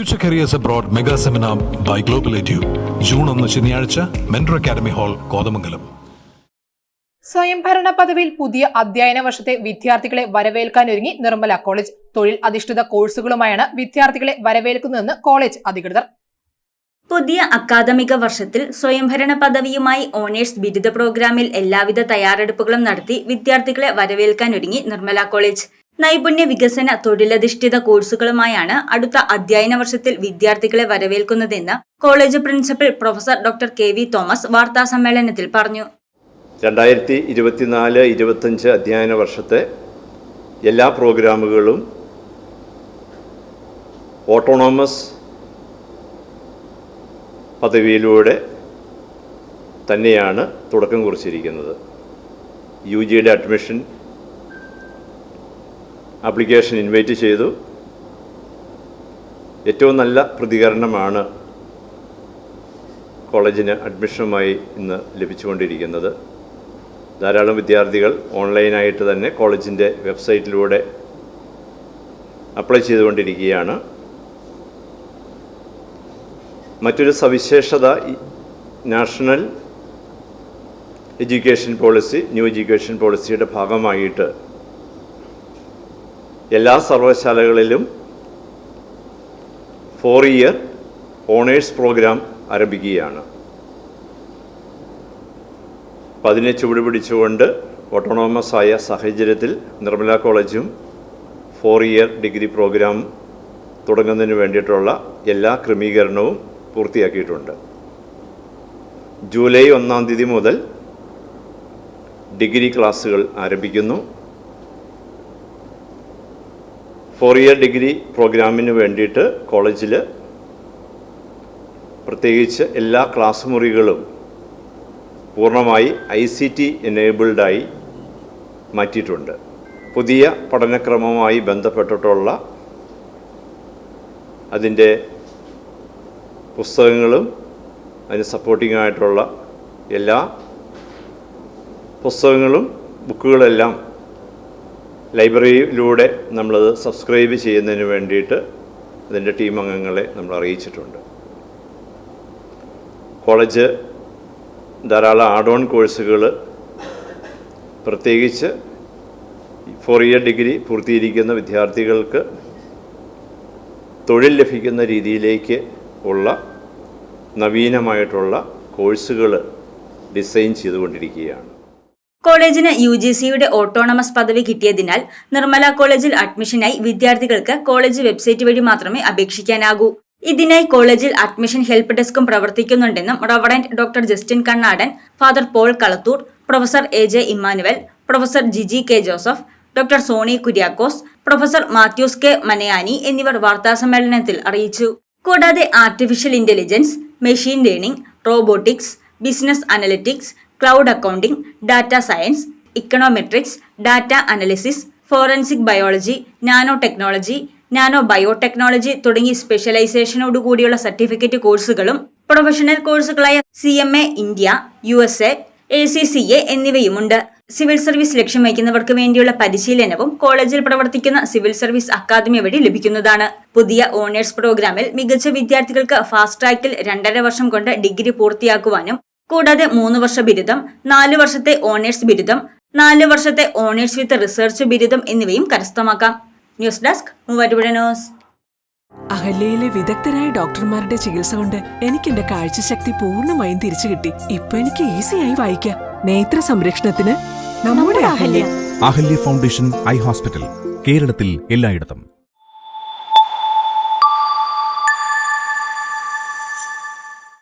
Future careers abroad mega seminar by global edu June ഒന്ന് ശനിയാഴ്ച മെൻട്രോ academy hall Kothamangalam. സ്വയംഭരണ പദവിയിൽ പുതിയ അധ്യയന വർഷത്തെ വിദ്യാർത്ഥികളെ വരവേൽക്കാനൊരുങ്ങി നിർമ്മല കോളേജ്. തൊഴിൽ അധിഷ്ഠിത കോഴ്സുകളുമായാണ് വിദ്യാർത്ഥികളെ വരവേൽക്കുന്നതെന്ന് കോളേജ് അധികൃതർ. പുതിയ അക്കാദമിക വർഷത്തിൽ സ്വയംഭരണ പദവിയുമായി ഓണേഴ്സ് ബിരുദ പ്രോഗ്രാമിൽ എല്ലാവിധ തയ്യാറെടുപ്പുകളും നടത്തി വിദ്യാർത്ഥികളെ വരവേൽക്കാനൊരുങ്ങി നിർമ്മല കോളേജ്. നൈപുണ്യ വികസന തൊഴിലധിഷ്ഠിത കോഴ്സുകളുമായാണ് അടുത്ത അധ്യയന വർഷത്തിൽ വിദ്യാർത്ഥികളെ വരവേൽക്കുന്നതെന്ന് college principal professor doctor K V Thomas വാർത്താസമ്മേളനത്തിൽ പറഞ്ഞു. രണ്ടായിരത്തി ഇരുപത്തിനാല് ഇരുപത്തഞ്ച് അധ്യയന വർഷത്തെ എല്ലാ പ്രോഗ്രാമുകളും ഓട്ടോണോമസ് പദവിയിലൂടെ തന്നെയാണ് തുടക്കം കുറിച്ചിരിക്കുന്നത്. യു ജിയുടെ അഡ്മിഷൻ ആപ്ലിക്കേഷൻ ഇൻവൈറ്റ് ചെയ്തു. ഏറ്റവും നല്ല പ്രതികരണമാണ് കോളേജിന് അഡ്മിഷനുമായി ഇന്ന് ലഭിച്ചുകൊണ്ടിരിക്കുന്നത്. ധാരാളം വിദ്യാർത്ഥികൾ ഓൺലൈനായിട്ട് തന്നെ കോളേജിന്റെ വെബ്സൈറ്റിലൂടെ അപ്ലൈ ചെയ്തുകൊണ്ടിരിക്കുകയാണ്. മറ്റൊരു സവിശേഷത national education policy new education പോളിസിയുടെ ഭാഗമായിട്ട് എല്ലാ സർവകലാശാലകളിലും ഫോർ ഇയർ ഓണേഴ്സ് പ്രോഗ്രാം ആരംഭിക്കുകയാണ്. അപ്പം അതിനെ ചുവട് പിടിച്ചുകൊണ്ട് ഓട്ടോണോമസ് ആയ സാഹചര്യത്തിൽ നിർമ്മല കോളേജും ഫോർ ഇയർ ഡിഗ്രി പ്രോഗ്രാം തുടങ്ങുന്നതിന് വേണ്ടിയിട്ടുള്ള എല്ലാ ക്രമീകരണവും പൂർത്തിയാക്കിയിട്ടുണ്ട്. ജൂലൈ ഒന്നാം തീയതി മുതൽ ഡിഗ്രി ക്ലാസ്സുകൾ ആരംഭിക്കുന്നു. ഫോർ ഇയർ ഡിഗ്രി പ്രോഗ്രാമിന് വേണ്ടിയിട്ട് കോളേജിൽ പ്രത്യേകിച്ച് എല്ലാ ക്ലാസ് മുറികളും പൂർണമായി ഐ സി ടി എനേബിൾഡായി മാറ്റിയിട്ടുണ്ട്. പുതിയ പഠനക്രമവുമായി ബന്ധപ്പെട്ടിട്ടുള്ള അതിന്റെ പുസ്തകങ്ങളും അതിന് സപ്പോർട്ടിംഗ് ആയിട്ടുള്ള എല്ലാ പുസ്തകങ്ങളും ബുക്കുകളെല്ലാം ലൈബ്രറിയിലൂടെ നമ്മളത് സബ്സ്ക്രൈബ് ചെയ്യുന്നതിന് വേണ്ടിയിട്ട് അതിന്റെ ടീം അംഗങ്ങളെ നമ്മൾ അറിയിച്ചിട്ടുണ്ട്. കോളേജ് ധാരാളം ആഡ് ഓൺ കോഴ്സുകൾ പ്രത്യേകിച്ച് ഫോർ ഇയർ ഡിഗ്രി പൂർത്തീകരിക്കുന്ന വിദ്യാർത്ഥികൾക്ക് തൊഴിൽ ലഭിക്കുന്ന രീതിയിലേക്ക് ഉള്ള നവീനമായിട്ടുള്ള കോഴ്സുകൾ ഡിസൈൻ ചെയ്തുകൊണ്ടിരിക്കുകയാണ്. കോളേജിന് യു ജി സിയുടെ ഓട്ടോണമസ് പദവി കിട്ടിയതിനാൽ നിർമ്മല കോളേജിൽ അഡ്മിഷനായി വിദ്യാർത്ഥികൾക്ക് കോളേജ് വെബ്സൈറ്റ് വഴി മാത്രമേ അപേക്ഷിക്കാനാകൂ. ഇതിനായി കോളേജിൽ അഡ്മിഷൻ ഹെൽപ്പ് ഡെസ്കും പ്രവർത്തിക്കുന്നുണ്ടെന്നും reverend doctor Justin Kannadan father Paul Kalathoor professor A J Immanuel professor Jiji K Joseph doctor Soni Kuriakose professor Mathews K Manayani എന്നിവർ വാർത്താസമ്മേളനത്തിൽ അറിയിച്ചു. കൂടാതെ artificial intelligence machine learning robotics business analytics cloud accounting data science econometrics data analysis forensic biology nano technology nano biotechnology തുടങ്ങി സ്പെഷ്യലൈസേഷനോടുകൂടിയുള്ള certificate കോഴ്സുകളും professional കോഴ്സുകളായ C M A India U S A A C C A എന്നിവയുമുണ്ട്. Civil service ലക്ഷ്യം വയ്ക്കുന്നവർക്ക് വേണ്ടിയുള്ള പരിശീലനവും കോളേജിൽ പ്രവർത്തിക്കുന്ന civil service academy വഴി ലഭിക്കുന്നതാണ്. പുതിയ ഓണേഴ്സ് പ്രോഗ്രാമിൽ മികച്ച വിദ്യാർത്ഥികൾക്ക് ഫാസ്റ്റ് ട്രാക്കിൽ രണ്ടര വർഷം കൊണ്ട് ഡിഗ്രി പൂർത്തിയാക്കുവാനും കൂടാതെ മൂന്ന് വർഷ ബിരുദം നാല് വർഷത്തെ ഓണേഴ്സ് ബിരുദം നാല് വർഷത്തെ ഓണേഴ്സ് വിത്ത് റിസർച്ച് ബിരുദം എന്നിവയും കരസ്ഥമാക്കാം. News desk Muvattupuzha news. അഹല്യയിലെ വിദഗ്ധരായ ഡോക്ടർമാരുടെ ചികിത്സ കൊണ്ട് എനിക്ക് എന്റെ കാഴ്ചശക്തി പൂർണമായും തിരിച്ചു കിട്ടി. ഇപ്പൊ എനിക്ക് ഈസിയായി വായിക്കാം. നേത്ര സംരക്ഷണത്തിന് നമ്മുടെ Ahalya. Ahalya foundation eye hospital കേരളത്തിൽ എല്ലായിടത്തും.